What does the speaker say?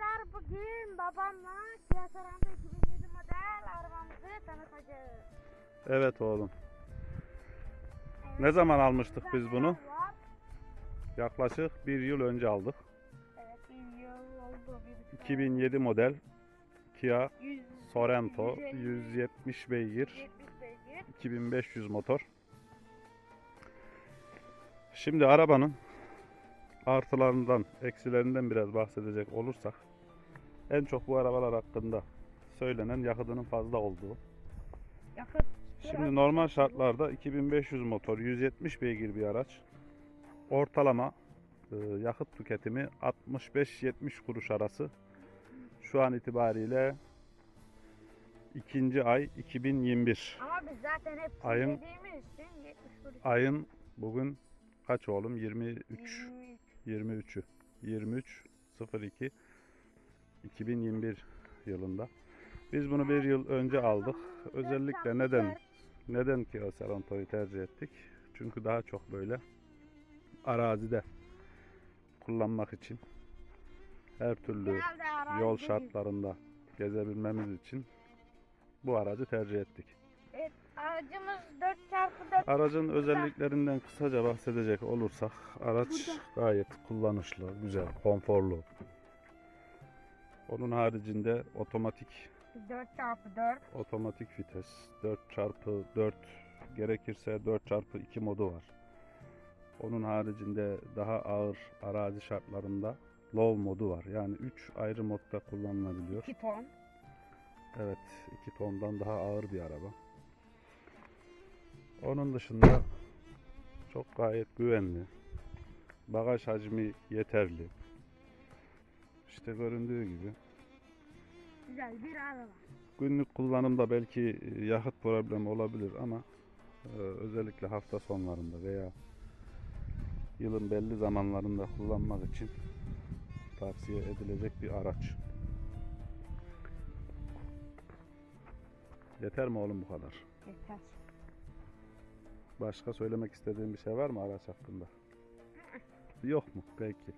Arkadaşlar bugün babamla Kia Sorento 2007 model arabamızı tanıtacağız. Evet oğlum. Evet, Ne zaman almıştık biz bunu? Yaklaşık bir yıl önce aldık. Evet bir yıl oldu. Bir buçuk 2007 model Kia Yüz- Sorento 150, 170 beygir 170 beygir. 2500 motor. Şimdi arabanın artılarından, eksilerinden biraz bahsedecek olursak en çok bu arabalar hakkında söylenen yakıtının fazla olduğu. Yakıt Şimdi normal şartlarda 2500 motor 170 beygir bir araç. Ortalama e, yakıt tüketimi 65-70 kuruş arası. Şu an itibariyle ikinci ay 2021. ama biz zaten hep Ayın- dediğimiz için 70 kuruş. Ayın bugün kaç oğlum? 23. 23. 23'ü. 23 02 2021 yılında. Biz bunu bir yıl önce aldık. Özellikle neden neden Kia Sorento'yu tercih ettik? Çünkü daha çok böyle arazide kullanmak için her türlü yol şartlarında gezebilmemiz için bu aracı tercih ettik. Aracımız 4x4 Aracın özelliklerinden kısaca bahsedecek olursak araç gayet kullanışlı, güzel, konforlu. Onun haricinde otomatik 4x4 otomatik vites 4x4 gerekirse 4x2 modu var. Onun haricinde daha ağır arazi şartlarında low modu var. Yani 3 ayrı modda kullanılabiliyor. 2 ton. Evet, 2 tondan daha ağır bir araba. Onun dışında çok gayet güvenli. Bagaj hacmi yeterli. İşte göründüğü gibi. Güzel bir araba. Günlük kullanımda belki e, yakıt problemi olabilir ama e, özellikle hafta sonlarında veya yılın belli zamanlarında kullanmak için tavsiye edilecek bir araç. Yeter mi oğlum bu kadar? Yeter. Başka söylemek istediğin bir şey var mı araç hakkında? Yok mu? Peki.